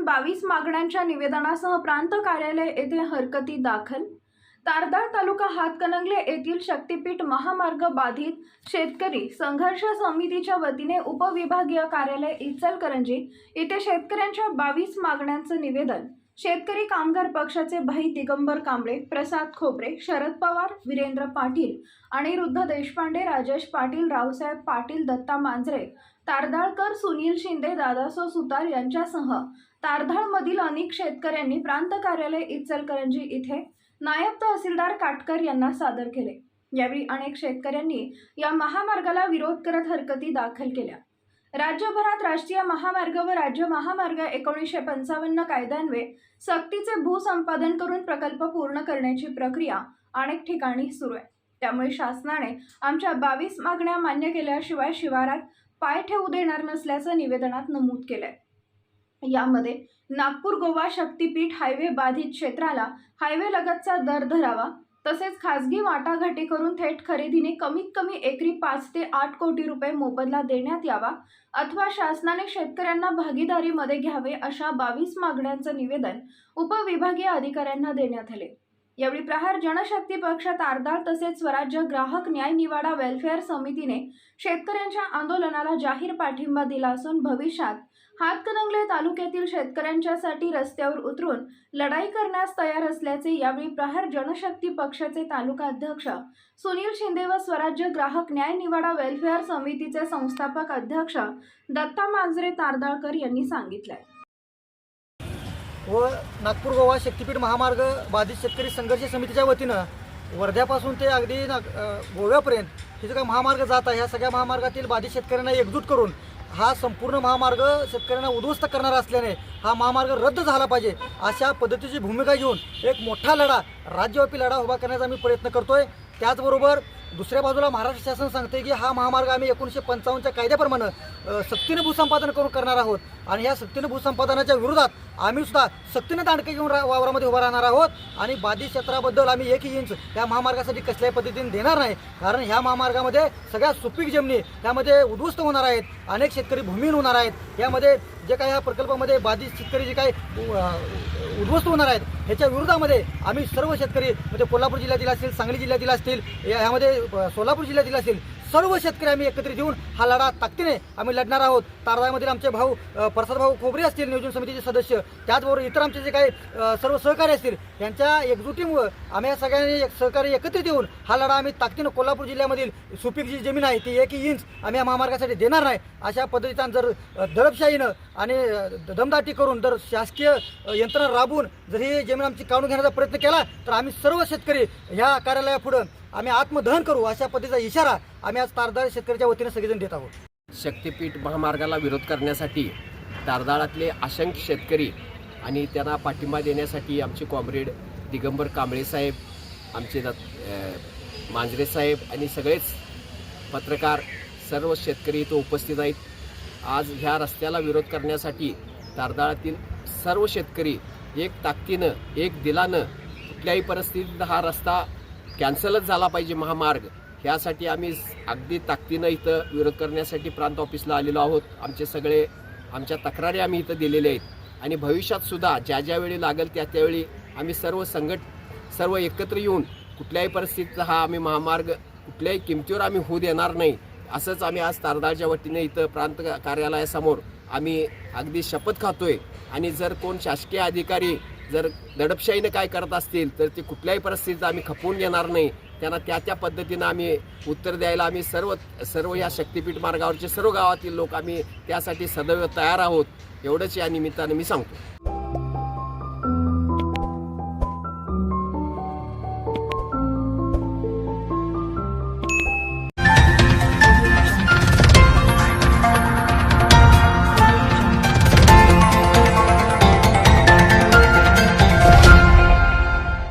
एकूण बावीस मागण्यांच्या निवेदनासह प्रांत कार्यालय येथे हरकती दाखल. तारदाळ तालुका हातकणंगले येथील शक्तीपीठ महामार्ग बाधित शेतकरी संघर्ष समितीच्या वतीने उपविभागीय कार्यालय इचलकरंजी येथे शेतकऱ्यांच्या बावीस मागण्यांचं निवेदन. शेतकरी कामगार पक्षाचे भाई दिगंबर कांबळे प्रसाद खोबरे शरद पवार वीरेंद्र पाटील अनिरुद्ध देशपांडे राजेश पाटील रावसाहेब पाटील दत्ता मांजरे तारदाळकर सुनील शिंदे दादासो सुतार यांच्यासह तारधाळमधील अनेक शेतकऱ्यांनी प्रांत कार्यालय इचलकरंजी इथे नायब तहसीलदार काटकर यांना सादर केले. यावेळी अनेक शेतकऱ्यांनी या महामार्गाला विरोध करत हरकती दाखल केल्या. राज्यभरात राष्ट्रीय महामार्ग व राज्य महामार्ग एकोणीसशे पंचावन्न कायद्यान्वये सक्तीचे भूसंपादन करून प्रकल्प पूर्ण करण्याची प्रक्रिया अनेक ठिकाणी सुरू आहे. त्यामुळे शासनाने आमच्या बावीस मागण्या मान्य केल्याशिवाय शिवारात पाय ठेवू देणार नसल्याचं निवेदनात नमूद केलंय. यामध्ये नागपूर गोवा शक्तीपीठ हायवे बाधित क्षेत्राला हायवे लगतचा दर धरावा तसेच खासगी वाटाघाटी करून थेट खरेदीने कमीत कमी एकरी पाच ते आठ कोटी रुपये मोबदला देण्यात यावा अथवा शासनाने शेतकऱ्यांना भागीदारीमध्ये घ्यावे अशा बावीस मागण्यांचं निवेदन उपविभागीय अधिकाऱ्यांना देण्यात आले. यावेळी प्रहार जनशक्ती पक्ष तारदाळ तसेच स्वराज्य ग्राहक न्याय निवाडा वेलफेअर समितीने शेतकऱ्यांच्या आंदोलनाला जाहीर पाठिंबा दिला असून भविष्यात हातकणंगले तालुक्यातील शेतकऱ्यांच्यासाठी रस्त्यावर उतरून लढाई करण्यास तयार असल्याचे यावेळी प्रहार जनशक्ती पक्षाचे तालुका अध्यक्ष सुनील शिंदे व स्वराज्य ग्राहक न्याय निवाडा वेलफेअर समितीचे संस्थापक अध्यक्ष दत्ता मांजरे तारदाळकर यांनी सांगितलंय. व नागपूर गोवा शक्तीपीठ महामार्ग बाधित शेतकरी संघर्ष समितीच्या वतीनं वर्ध्यापासून ते अगदी नाग गोव्यापर्यंत हे जो काही महामार्ग जात आहे. ह्या सगळ्या महामार्गातील बाधित शेतकऱ्यांना एकजूट करून हा संपूर्ण महामार्ग शेतकऱ्यांना उद्ध्वस्त करणारा असल्याने हा महामार्ग रद्द झाला पाहिजे अशा पद्धतीची भूमिका घेऊन एक मोठा लढा राज्यव्यापी लढा उभा करण्याचा आम्ही प्रयत्न करतोय. त्याचबरोबर दुसऱ्या बाजूला महाराष्ट्र शासन सांगते की हा महामार्ग आम्ही एकोणीसशे पंचावन्नच्या कायद्याप्रमाणे सक्तीने भूसंपादन करून करणार आहोत. आणि ह्या सक्तीने भूसंपादनाच्या विरोधात आम्ही सुद्धा सक्तीने दांडके घेऊन रा वावरामध्ये उभा राहणार आहोत. आणि बाधित क्षेत्राबद्दल आम्ही एकही इंच त्या महामार्गासाठी कसल्याही पद्धतीने देणार नाही. कारण ह्या महामार्गामध्ये सगळ्या सुपीक जमिनी त्यामध्ये उद्ध्वस्त होणार आहेत. अनेक शेतकरी भूमिहीन होणार आहेत. यामध्ये जे काही ह्या प्रकल्पामध्ये बाधित शेतकरी जे काही उद्ध्वस्त होणार आहेत ह्याच्या विरोधामध्ये आम्ही सर्व शेतकरी म्हणजे कोल्हापूर जिल्ह्यातील असतील सांगली जिल्ह्यातील असतील या- ह्यामध्ये सोलापूर जिल्ह्यातील असेल सर्व शेतकरी आम्ही एकत्रित येऊन हा लढा ताकदीने आम्ही लढणार आहोत. तारदाळमधील आमचे भाऊ प्रसाद भाऊ खोबरे असतील नियोजन समितीचे सदस्य त्याचबरोबर इतर आमचे जे काही सर्व सहकारी असतील यांच्या एकजुटीमुळं आम्ही या सगळ्यांनी एक सहकारी एकत्रित येऊन हा लढा आम्ही ताकदीनं कोल्हापूर जिल्ह्यामधील सुपीक जी जमीन आहे ती एक इंच आम्ही या महामार्गासाठी देणार नाही. अशा पद्धतीचा जर दडपशाहीनं आणि दमदाटी करून जर शासकीय यंत्रणा राबवून जर ही जमीन आमची काढून घेण्याचा प्रयत्न केला तर आम्ही सर्व शेतकरी ह्या कार्यालयापुढं आम्ही आत्मदहन करू अशा पद्धतीचा इशारा आम्ही आज तारदाळ शेतकऱ्याच्या वतीने सगळेजण देत आहोत. शक्तीपीठ महामार्गाला विरोध करण्यासाठी तारदाळातले असंख्य शेतकरी आणि त्यांना पाठिंबा देण्यासाठी आमचे कॉम्रेड दिगंबर कांबळे साहेब आमचे मांजरे साहेब आणि सगळेच पत्रकार सर्व शेतकरी इथं उपस्थित आहेत. आज ह्या रस्त्याला विरोध करण्यासाठी तारदाळातील सर्व शेतकरी एक ताकदीनं एक दिलानं कुठल्याही परिस्थितीत हा रस्ता कॅन्सलच झाला पाहिजे महामार्ग. ह्यासाठी आम्ही अगदी ताकदीनं इथं विरोध करण्यासाठी प्रांत ऑफिसला आलेलो आहोत. आमचे सगळे आमच्या तक्रारी आम्ही इथं दिलेल्या आहेत. आणि भविष्यातसुद्धा ज्या ज्यावेळी लागेल त्या त्यावेळी आम्ही सर्व संघट सर्व एकत्र येऊन कुठल्याही परिस्थितीचा हा आम्ही महामार्ग कुठल्याही किमतीवर आम्ही होऊ देणार नाही असंच आम्ही आज तारदाळच्या वतीने इथं प्रांत कार्यालयासमोर आम्ही अगदी शपथ खातोय. आणि जर कोण शासकीय अधिकारी जर दडपशाहीनं काय करत असतील तर ते कुठल्याही परिस्थितीत आम्ही खपवून घेणार नाही. त्यांना त्या त्या पद्धतीनं आम्ही उत्तर द्यायला आम्ही सर्व सर्व या शक्तीपीठ मार्गावरचे सर्व गावातील लोक आम्ही त्यासाठी सदैव तयार आहोत. एवढंच या निमित्तानं मी सांगतो.